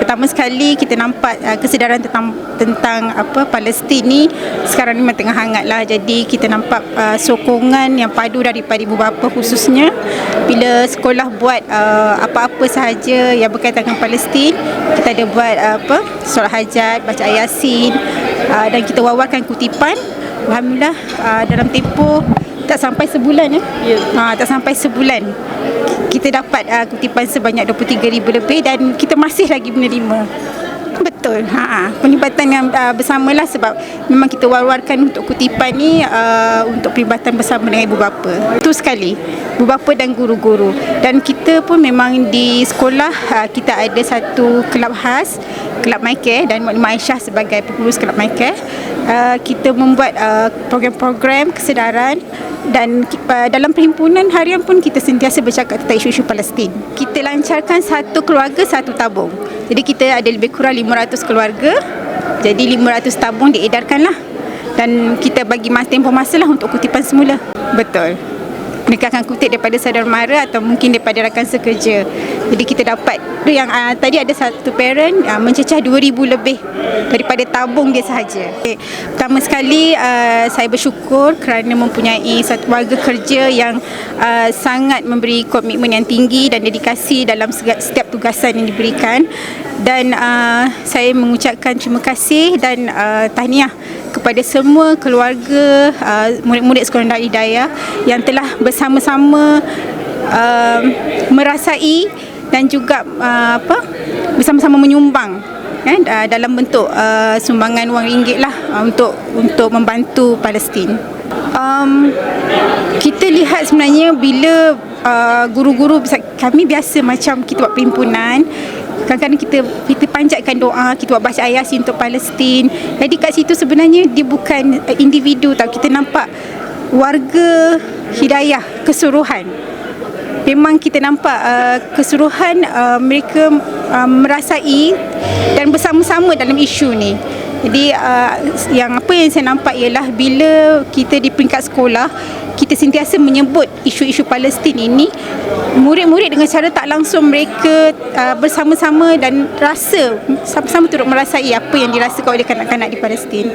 pertama sekali kita nampak uh, kesedaran tentang tentang apa Palestin ni sekarang ni memang tengah hangat lah jadi kita nampak uh, sokongan yang padu daripada ibu bapa khususnya bila sekolah buat uh, apa-apa sahaja yang berkaitan dengan Palestin. Kita ada buat uh, apa solat hajat baca ayat yasin uh, dan kita wawarkan kutipan. Alhamdulillah uh, dalam tempoh tak sampai sebulan ya. Ya. Ha, tak sampai sebulan. Kita dapat uh, kutipan sebanyak 23,000 lebih dan kita masih lagi menerima. Betul. Ha, ha. Penlibatan yang uh, bersamalah sebab memang kita war-warkan untuk kutipan ni uh, untuk perlibatan bersama dengan ibu bapa. Itu sekali. Ibu bapa dan guru-guru. Dan kita pun memang di sekolah uh, kita ada satu kelab khas, kelab Care dan Maklimah Aisyah sebagai pengurus kelab Care. Uh, kita membuat uh, program-program kesedaran dan uh, dalam perhimpunan harian pun kita sentiasa bercakap tentang isu-isu Palestin. Kita lancarkan satu keluarga satu tabung. Jadi kita ada lebih kurang 500 keluarga. Jadi 500 tabung diedarkan lah. Dan kita bagi masa tempoh masa lah untuk kutipan semula. Betul. Mereka akan kutip daripada saudara mara atau mungkin daripada rakan sekerja. Jadi kita dapat tu yang uh, tadi ada satu parent uh, mencecah 2000 lebih daripada tabung dia sahaja. Okay. Pertama sekali uh, saya bersyukur kerana mempunyai satu warga kerja yang uh, sangat memberi komitmen yang tinggi dan dedikasi dalam setiap tugasan yang diberikan dan uh, saya mengucapkan terima kasih dan uh, tahniah kepada semua keluarga uh, murid-murid sekolah Darul Hidayah yang telah bersama-sama uh, merasai dan juga uh, apa bersama-sama menyumbang kan uh, dalam bentuk uh, sumbangan wang ringgit lah uh, untuk untuk membantu Palestin. Um, kita lihat sebenarnya bila uh, guru-guru kami biasa macam kita buat perhimpunan kadang-kadang kita kita panjatkan doa kita buat baca ayat untuk Palestin. Jadi kat situ sebenarnya dia bukan individu tau. Kita nampak warga hidayah keseluruhan memang kita nampak uh, keseluruhan uh, mereka uh, merasai dan bersama-sama dalam isu ni jadi uh, yang apa yang saya nampak ialah bila kita di peringkat sekolah kita sentiasa menyebut isu-isu Palestin ini murid-murid dengan cara tak langsung mereka uh, bersama-sama dan rasa sama-sama turut merasai apa yang dirasakan oleh kanak-kanak di Palestin.